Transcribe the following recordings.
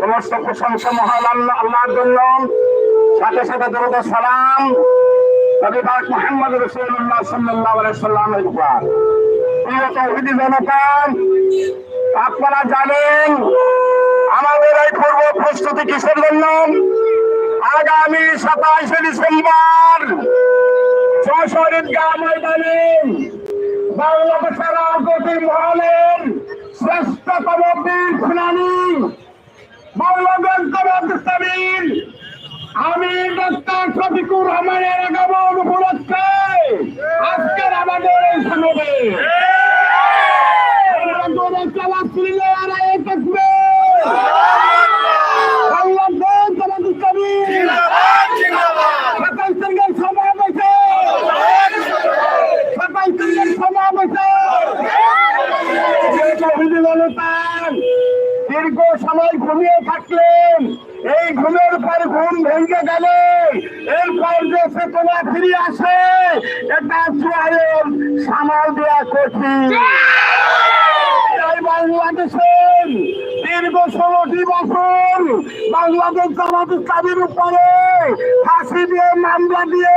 সমস্ত প্রশংসা মহান আল্লাহ, আল্লাহর জন্য। সাথে সাথে দরুদ সালাম। পাক মুহাম্মদ রাসূলুল্লাহ সাল্লাল্লাহু আলাইহি সাল্লামের উপর। প্রিয় তৌহিদি জনতা আপনারা জানেন, আমাদের এই পূর্ব প্রস্তুতি কিসের জন্য? আগামী সাতাইশে ডিসেম্বর যশোর ঈদগাহ ময়দানে বাংলাদেশের আগতি মহানের শ্রেষ্ঠতম বীর বাংলাদেশ আমি শফিকুর রহমানের আগমন উপলক্ষে আজকের আমাদের এই সমাবে বাংলাদেশ জামাত ইসলামীর সাতাইশ তারিখের সমাবেশে সাতাইশ তারিখের সমাবেশে অভিযোগতার দীর্ঘ সময় ঘুমিয়ে থাকলেন। এই ঘুমের পর ঘুম ভেঙে গেলে এরপর যে চেতনা ফিরে আসে, এটা চুয়ালের সামাল দেওয়া কঠিন। তাই বাংলাদেশের। দীর্ঘ ষোলোটি বছর বাংলাদেশ জামাত ইসলামের উপরে ফাঁসি দিয়ে মামলা দিয়ে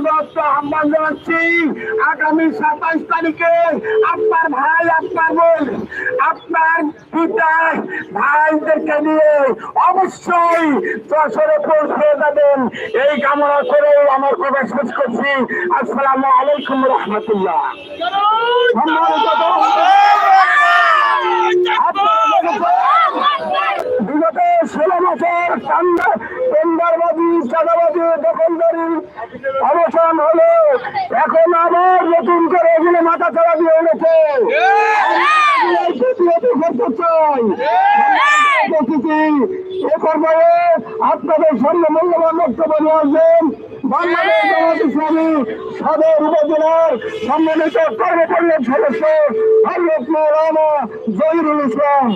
আহ্বান জানাচ্ছি আগামী সাতাইশ তারিখে আপনার ভাই আপনার বোন আপনার পিতা ভাইদেরকে নিয়ে অবশ্যই যশোরে পৌঁছে যাবেন। এই কামনা করে আমার কথা শেষ করছি। আসসালামু আলাইকুম রহমতুল্লাহ বিগত ষোলো বছর টেন্ডারবাজি চাঁদাবাজি দখলদারি অবসান হলো। এখন আবার নতুন করে এগুলো মাথা চালা দিয়ে এনেছে। করতে চাই এ পর্যায়ে আপনাদের সামনে মূল্যবান বক্তব্য আসবেন। বাংলাদেশ জামাত ইসলামী সদর উপজেলার সম্মানিত কর্মপল্লের সদস্য হজরত মৌলানা জহিরুল ইসলাম।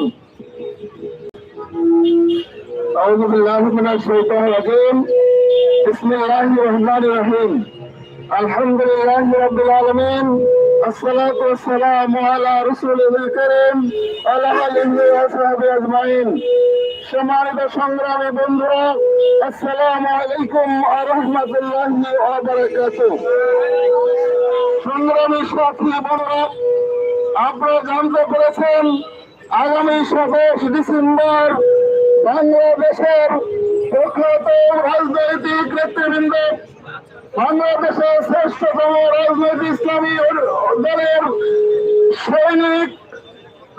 أعوذ بالله من الشيطان الرجيم بسم الله الرحمن الرحيم الحمد لله رب العالمين الصلاة والسلام على رسوله الكريم وعلى آله وصحبه أجمعين সম্মানিত সংগ্রামী বন্ধুরা আসসালামু আলাইকুম ওয়া রাহমাতুল্লাহি ওয়া বারাকাতুহু সংগ্রামী সাথী বন্ধুরা আপনারা জানতে পেরেছেন আগামী সাতাশ ডিসেম্বর বাংলাদেশের প্রখ্যাত রাজনৈতিক নেতৃবৃন্দ, বাংলাদেশের শ্রেষ্ঠতম রাজনৈতিক ইসলামী দলের সৈনিক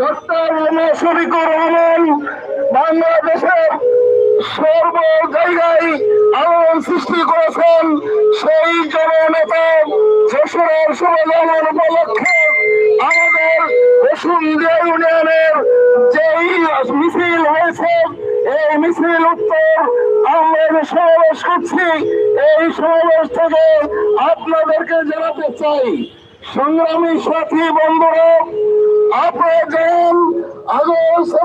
ডক্টর শফিকুর রহমান, বাংলাদেশের সর্ব জায়গায় আলোড়ন সৃষ্টি করেছেন সেই জননেতা যশোরের শুভজমন উপলক্ষে আমাদের বসুন্ধিয়া মিছিল উত্তর আমরা সমাবেশ করছি। এই সমাবেশ থেকে আপনাদেরকে জানাতে চাই, সংগ্রামী সাথী বন্ধুরা, আপনারা জানেন আগস্ট